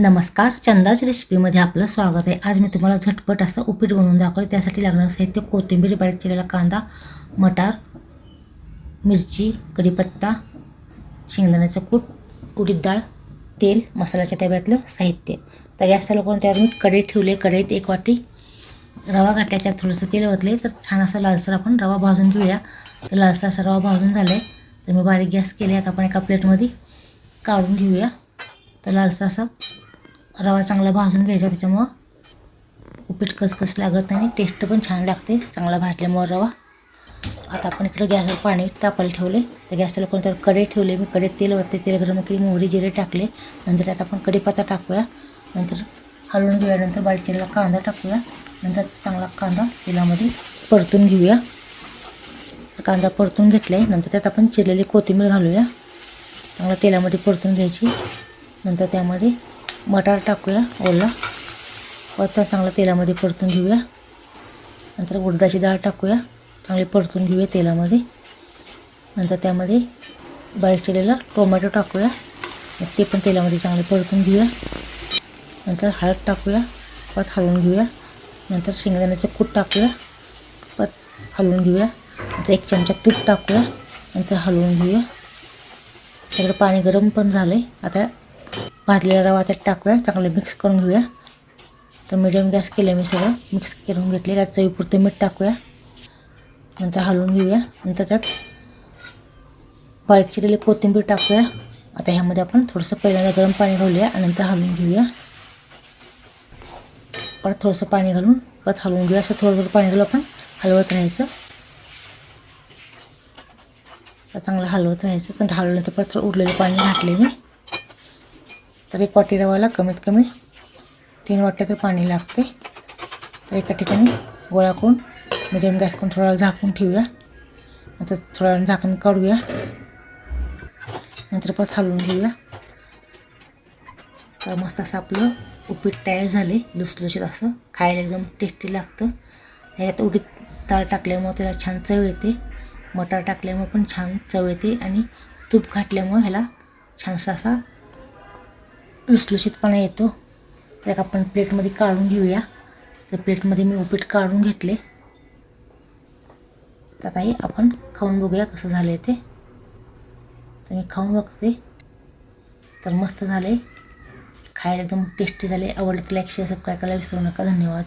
नमस्कार चंदाच रेसिपीमध्ये आपलं स्वागत आहे. आज मी तुम्हाला झटपट असं उपीट बनवून दाखवले त्यासाठी लागणारं साहित्य कोथिंबीर बारीक चिरलेला कांदा मटार मिरची कढीपत्ता शेंगदाण्याचं कूट उडीद डाळ तेल मसाल्याच्या डब्यातलं साहित्य. तर गॅस चालू करून त्यावर मी कढई ठेवले. कढईत एक वाटी रवा घातल्या त्यात थोडंसं तेल ओतले. तर छान असा लालसर आपण रवा भाजून घेऊया. तर लालसर असा रवा भाजून झाला आहे तर मी बारीक गॅस केले. आता आपण एका प्लेटमध्ये काढून घेऊया. तर लालसर असा रवा चांगला भाजून घ्यायचा त्याच्यामुळं. उपीट कसकस लागत नाही टेस्ट पण छान लागते. चांगला भाजल्यामुळं रवा. आता आपण इकडं गॅसवर पाणी तापायला ठेवले तर गॅसला कोणत्या कडे ठेवले. मी कडे तेल वरते तेल गरम केली मोहरी जिरे टाकले. नंतर त्यात आपण कढीपत्ता टाकूया. नंतर हलवून घेऊया नंतर बारीक कांदा टाकूया. नंतर चांगला कांदा तेलामध्ये परतून घेऊया. तर कांदा परतून घेतला आहे नंतर त्यात आपण चिरलेली कोथिंबीर घालूया. चांगला तेलामध्ये परतून घ्यायची. नंतर त्यामध्ये मटार टाकूया ओला. वरचा चांगला तेलामध्ये परतून घेऊया. नंतर उडदाची डाळ टाकूया. चांगली परतून घेऊया तेलामध्ये. नंतर त्यामध्ये बारीक चिरलेला टोमॅटो टाकूया. ते पण तेलामध्ये चांगले परतून घेऊया. नंतर हळद टाकूया. परत हलवून घेऊया. नंतर शेंगदाण्याचं कूट टाकूया. परत हलवून घेऊया. नंतर एक चमचा तूप टाकूया. नंतर हलवून घेऊया. सगळं पाणी गरम पण झालं आहे आता भाजलेला रवा त्यात टाकूया चांगलं मिक्स करून घेऊया. तर मिडियम गॅस केलं मी सगळं. मिक्स करून घेतले त्यात चवीपुरतं मीठ टाकूया. नंतर हलवून घेऊया. नंतर त्यात बारीक चिरलेली कोथिंबीर टाकूया. आता ह्यामध्ये आपण थोडंसं पहिल्यांदा गरम पाणी घालूया आणि नंतर हलवून घेऊया. परत थोडंसं पाणी घालून परत हलवून घेऊया. असं थोडं थोडं पाणी घालून आपण हलवत राहायचं. चांगलं हलवत राहायचं. पण हलवल्यानंतर परत थोडं उरलेलं पाणी घातले मी. तर एक वाटी रवाला कमीत कमी तीन वाट्या तर पाणी लागते. तर एका ठिकाणी गोळा करून मिडियम गॅस करून थोडा वेळ झाकून ठेवूया. नंतर थोडा वेळ झाकून काढूया. नंतर परत हलवून घेऊया. तर मस्त असं आपलं उपीट तयार झाले लुसलुशीत असं. खायला एकदम टेस्टी लागतं. त्याच्यात उडीत डाळ टाकल्यामुळं त्याला छान चव येते. मटार टाकल्यामुळे पण छान चव येते आणि तूप घातल्यामुळं ह्याला छानसा असा लुसलुशीतपणा येतो. तर आपण प्लेटमध्ये काढून घेऊया. तर प्लेटमध्ये मी उपीट काढून घेतले. तर आताही आपण खाऊन बघूया कसं झालं आहे ते. तर मी खाऊन बघते. तर मस्त झाले खायला एकदम टेस्टी झाले आवडलं तर लाईक शेअर सबस्क्राईब करायला विसरू नका. धन्यवाद.